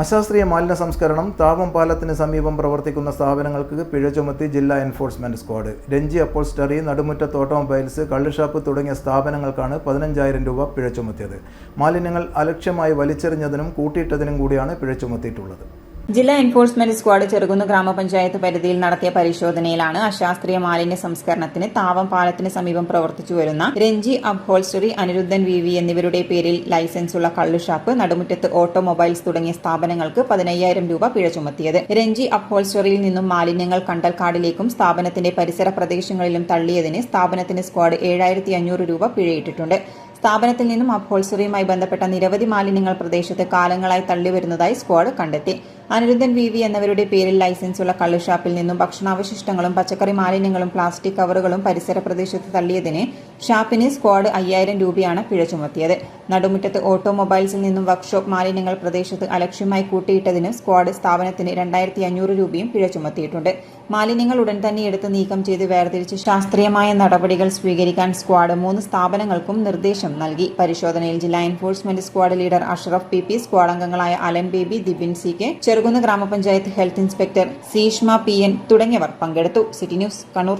അശാസ്ത്രീയ മാലിന്യ സംസ്കരണം താപം പാലത്തിന് സമീപം പ്രവർത്തിക്കുന്ന സ്ഥാപനങ്ങൾക്ക് പിഴ ചുമത്തി ജില്ലാ എൻഫോഴ്സ്മെന്റ് സ്ക്വാഡ്. രഞ്ജി അപ്പോൾസ്റ്ററി നടുമുറ്റത്ത് ഓട്ടോമൊബൈൽസ് കള്ളുഷാപ്പ് തുടങ്ങിയ സ്ഥാപനങ്ങൾക്കാണ് പതിനഞ്ചായിരം രൂപ പിഴ ചുമത്തിയത്. മാലിന്യങ്ങൾ അലക്ഷ്യമായി വലിച്ചെറിഞ്ഞതിനും കൂട്ടിയിട്ടതിനും കൂടിയാണ് പിഴ ചുമത്തിയിട്ടുള്ളത്. ജില്ലാ എൻഫോഴ്സ്മെന്റ് സ്ക്വാഡ് ചെറുകുന്ന് ഗ്രാമപഞ്ചായത്ത് പരിധിയിൽ നടത്തിയ പരിശോധനയിലാണ് അശാസ്ത്രീയ മാലിന്യ സംസ്കരണത്തിന് താവം പാലത്തിന് സമീപം പ്രവർത്തിച്ചു വരുന്ന Ranji upholstery Aniruddhan V V എന്നിവരുടെ പേരിൽ ലൈസൻസുള്ള കള്ളുഷാപ്പ് നടുമുറ്റത്ത് ഓട്ടോമൊബൈൽസ് തുടങ്ങിയ സ്ഥാപനങ്ങൾക്ക് പതിനയ്യായിരം രൂപ പിഴ ചുമത്തിയത്. രഞ്ജി അബ്ഹോൾസ്റ്ററിയിൽ നിന്നും മാലിന്യങ്ങൾ കണ്ടൽക്കാടിലേക്കും സ്ഥാപനത്തിന്റെ പരിസര പ്രദേശങ്ങളിലും തള്ളിയതിന് സ്ഥാപനത്തിന് സ്ക്വാഡ് ഏഴായിരത്തി അഞ്ഞൂറ് രൂപ പിഴയിട്ടിട്ടുണ്ട്. സ്ഥാപനത്തിൽ നിന്നും അബ്ഹോൾസറിയുമായി ബന്ധപ്പെട്ട നിരവധി മാലിന്യങ്ങൾ പ്രദേശത്ത് കാലങ്ങളായി തള്ളിവരുന്നതായി സ്ക്വാഡ് കണ്ടെത്തി. അനിരുദ്ധൻ വി വി എന്നിവരുടെ പേരിൽ ലൈസൻസുള്ള കള്ളുഷാപ്പിൽ നിന്നും ഭക്ഷണാവശിഷ്ടങ്ങളും പച്ചക്കറി മാലിന്യങ്ങളും പ്ലാസ്റ്റിക് കവറുകളും പരിസര പ്രദേശത്ത് തള്ളിയതിന് ഷാപ്പിന് സ്ക്വാഡ് അയ്യായിരം രൂപയാണ് പിഴ ചുമത്തിയത്. നടുമുറ്റത്ത് ഓട്ടോമൊബൈൽസിൽ നിന്നും വർക്ക്ഷോപ്പ് മാലിന്യങ്ങൾ പ്രദേശത്ത് അലക്ഷ്യമായി കൂട്ടിയിട്ടതിന് സ്ക്വാഡ് സ്ഥാപനത്തിന് രണ്ടായിരത്തി അഞ്ഞൂറ് രൂപയും പിഴ ചുമത്തിയിട്ടുണ്ട്. മാലിന്യങ്ങൾ ഉടൻ തന്നെ എടുത്ത് നീക്കം ചെയ്ത് വേർതിരിച്ച് ശാസ്ത്രീയമായ നടപടികൾ സ്വീകരിക്കാൻ സ്ക്വാഡ് മൂന്ന് സ്ഥാപനങ്ങൾക്കും നിർദ്ദേശം നൽകി. പരിശോധനയിൽ ജില്ലാ enforcement squad leader Ashraf P P squad അംഗങ്ങളായ Allen Baby Dibin C K Cherukunnu ഗ്രാമപഞ്ചായത്ത് health inspector Seeshma P N തുടങ്ങിയവർ പങ്കെടുത്തു. City news Kannur.